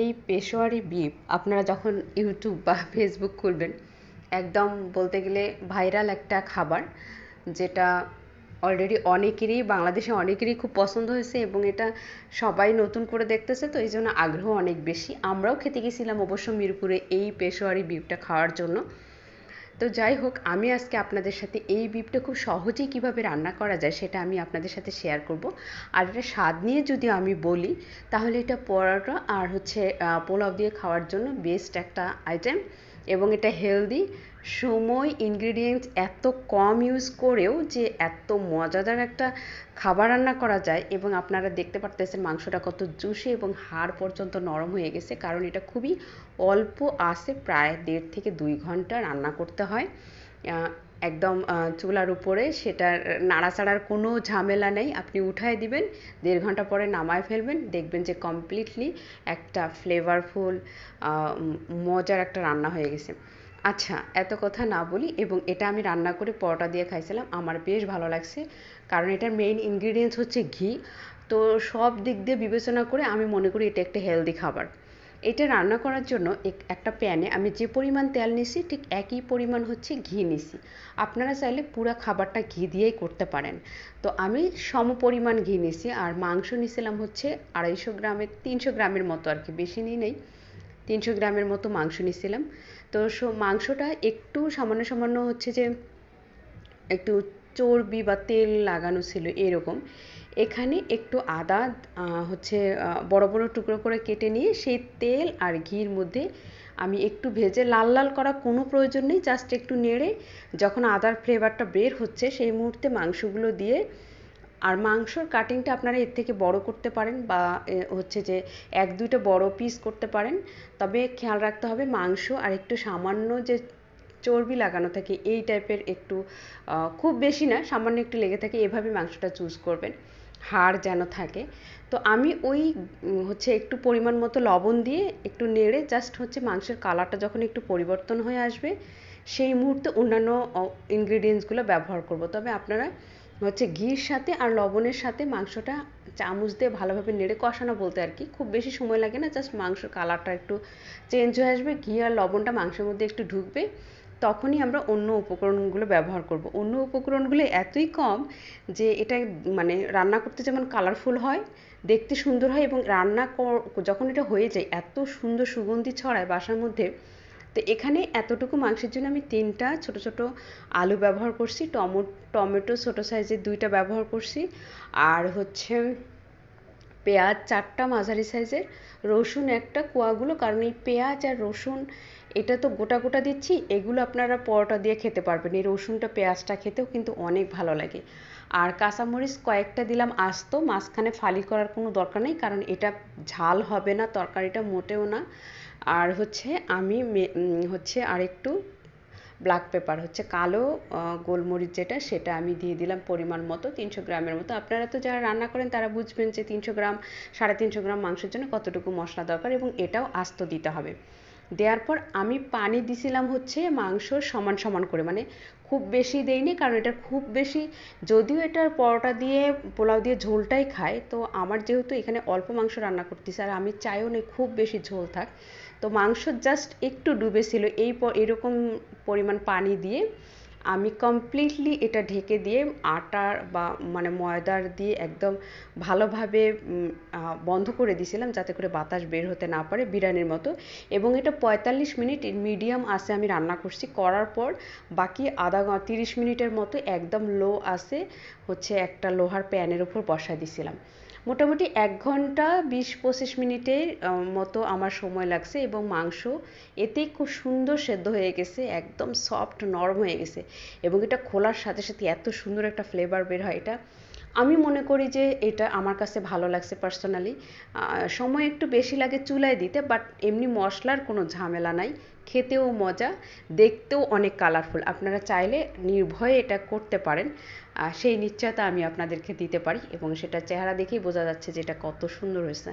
এই পেশোয়ারি বিপ আপনারা যখন ইউটিউব বা ফেসবুক খুলবেন, একদম বলতে গেলে ভাইরাল একটা খাবার যেটা অলরেডি অনেকেরই, বাংলাদেশে অনেকেরই খুব পছন্দ হয়েছে এবং এটা সবাই নতুন করে দেখতেছে, তো এই জন্য আগ্রহ অনেক বেশি। আমরাও খেতে গেছিলাম অবশ্য মিরপুরে এই পেশোয়ারি বিফটা খাওয়ার জন্য। তো যাই হোক, আমি আজকে আপনাদের সাথে এই বিপটা খুব সহজেই কীভাবে রান্না করা যায় সেটা আমি আপনাদের সাথে শেয়ার করব। আর এটা স্বাদ নিয়ে যদি আমি বলি, তাহলে এটা পরোটা আর হচ্ছে পোলাও দিয়ে খাওয়ার জন্য বেস্ট একটা আইটেম এবং এটা হেলদি সময় ইনগ্রিডিয়েন্টস এত কম ইউজ করেও যে এত মজাদার একটা খাবার রান্না করা যায় এবং আপনারা দেখতে পারতেছেন মাংসটা কত জুসি এবং হাড় পর্যন্ত নরম হয়ে গেছে। কারণ এটা খুবই অল্প আসে প্রায় দেড় থেকে দুই ঘণ্টা রান্না করতে হয়। একদম চুলার উপরে সেটার নাড়াচাড়ার কোনো ঝামেলা নেই। আপনি উঠায় দিবেন, দেড় ঘণ্টা পরে নামায় ফেলবেন, দেখবেন যে কমপ্লিটলি একটা ফ্লেভারফুল মজার একটা রান্না হয়ে গেছে। আচ্ছা এত কথা না বলি এবং এটা আমি রান্না করে পরোটা দিয়ে খাইছিলাম। আমার বেশ ভালো লাগছে। কারণ এটার মেইন ইনগ্রিডিয়েন্টস হচ্ছে ঘি। তো সব দিক দিয়ে বিবেচনা করে আমি মনে করি এটা একটা হেলদি খাবার। এটা রান্না করার জন্য একটা প্যানে আমি যে পরিমাণ তেল নিছি, ঠিক একই পরিমাণ হচ্ছে ঘি নিছি। আপনারা চাইলে পুরো খাবারটা ঘি দিয়েই করতে পারেন। তো আমি সম পরিমাণ ঘি নিছি আর মাংস নিছিলাম হচ্ছে আড়াইশো গ্রামের, তিনশো গ্রামের মতো আর কি, বেশি নিই নেই। তিনশো গ্রামের মতো মাংস নিয়েছিলাম তো মাংসটা একটু সামান্য সামান্য হচ্ছে যে একটু চর্বি বা তেল লাগানো ছিল এরকম। এখানে একটু আদা হচ্ছে বড় বড় টুকরো করে কেটে নিয়ে সেই তেল আর ঘির মধ্যে আমি একটু ভেজে লাল লাল করা কোনো প্রয়োজন নেই, জাস্ট একটু নেড়ে যখন আদার ফ্লেভারটা বের হচ্ছে সেই মুহূর্তে মাংসগুলো দিয়ে আর মাংসর কাটিংটা আপনারা এর থেকে বড় করতে পারেন বা হচ্ছে যে এক, দুইটা বড় পিস করতে পারেন। তবে খেয়াল রাখতে হবে মাংস আর একটু সামান্য যে চর্বি লাগানো থাকে এই টাইপের একটু খুব বেশি না, সামান্য একটু লেগে থাকে এভাবে মাংসটা চুজ করবেন। হাড় যেন থাকে। তো আমি ওই হচ্ছে একটু পরিমাণ মতো লবণ দিয়ে একটু নেড়ে জাস্ট হচ্ছে মাংসের কালারটা যখন একটু পরিবর্তন হয়ে আসবে, সেই মুহূর্তে অন্যান্য ইনগ্রিডিয়েন্টসগুলো ব্যবহার করব। তবে আপনারা হচ্ছে ঘির সাথে আর লবণের সাথে মাংসটা চামচ দিয়ে ভালোভাবে নেড়ে কষানো বলতে আর কি। খুব বেশি সময় লাগে না জাস্ট মাংসের কালারটা একটু চেঞ্জ হয়ে আসবে, ঘি আর লবণটা মাংসের মধ্যে একটু ঢুকবে, তখনই আমরা অন্য উপকরণগুলো ব্যবহার করব। অন্য উপকরণগুলো এতই কম যে এটা মানে রান্না করতে যেমন কালারফুল হয়, দেখতে সুন্দর হয় এবং রান্না যখন এটা হয়ে যায়, এত সুন্দর সুগন্ধি ছড়ায় বাসার মধ্যে তো এখানে এতটুকু মাংসের জন্য আমি তিনটা ছোট ছোট আলু ব্যবহার করছি, টমো, টমেটো ছোটো সাইজের দুইটা ব্যবহার করছি, আর হচ্ছে পেঁয়াজ চারটা মাঝারি সাইজের, রসুন একটা কোয়াগুলো, কারণ এই পেঁয়াজ আর রসুন এটা তো গোটা গোটা দিচ্ছি, এগুলো আপনারা পরোটা দিয়ে খেতে পারবেন, এই রসুনটা পেঁয়াজটা খেতেও কিন্তু অনেক ভালো লাগে। আর কাঁচামরিচ কয়েকটা দিলাম আস্ত, মাঝখানে ফালি করার কোনো দরকার নেই, কারণ এটা ঝাল হবে না, তরকারিটা মোটেও না। আর হচ্ছে আমি হচ্ছে আরেকটু ব্ল্যাক পেপার হচ্ছে কালো গোলমরিচ যেটা, সেটা আমি দিয়ে দিলাম পরিমাণ মতো, তিনশো গ্রামের মতো। আপনারা তো যারা রান্না করেন, তারা বুঝবেন যে তিনশো গ্রাম, সাড়ে তিনশো গ্রাম মাংসের জন্য কতটুকু মশলা দরকার এবং এটাও আস্ত দিতে হবে। দেওয়ার পর আমি পানি দিছিলাম হচ্ছে মাংস সমান সমান করে মানে খুব বেশি দেইনি কারণ এটা খুব বেশি, যদিও এটার পরোটা দিয়ে, পোলাও দিয়ে ঝোলটাই খায়, তো আমার যেহেতু এখানে অল্প মাংস রান্না করতেছি আর আমি চাইও না খুব বেশি ঝোল থাক, তো মাংস জাস্ট একটু ডুবেছিল, এই এরকম পরিমাণ পানি দিয়ে আমি কমপ্লিটলি এটা ঢেকে দিয়ে আটা বা মানে ময়দার দিয়ে একদম ভালোভাবে বন্ধ করে দিয়েছিলাম যাতে করে বাতাস বের হতে না পারে বিরিয়ানির মতো। এবং এটা পঁয়তাল্লিশ মিনিট মিডিয়াম আসে আমি রান্না করছি। করার পর বাকি আধা তিরিশ মিনিটের মতো একদম লো আসে হচ্ছে একটা লোহার প্যানের উপর বসায় দিয়েছিলাম। মোটামুটি এক ঘণ্টা বিশ পঁচিশ মিনিটের মতো আমার সময় লাগছে এবং মাংস এতেই খুব সুন্দর সেদ্ধ হয়ে গেছে, একদম সফট নরম হয়ে গেছে এবং এটা খোলার সাথে সাথে এত সুন্দর একটা ফ্লেভার বের হয় এটা। আমি মনে করি যে এটা আমার কাছে ভালো লাগছে পার্সোনালি সময় একটু বেশি লাগে চুলায় দিতে বাট এমনি মশলার কোনো ঝামেলা নাই। খেতেও মজা, দেখতেও অনেক কালারফুল আপনারা চাইলে নির্ভয়ে এটা করতে পারেন। সেই নিশ্চয়তা আমি আপনাদেরকে দিতে পারি এবং সেটা চেহারা দেখেই বোঝা যাচ্ছে যে এটা কত সুন্দর হয়েছে।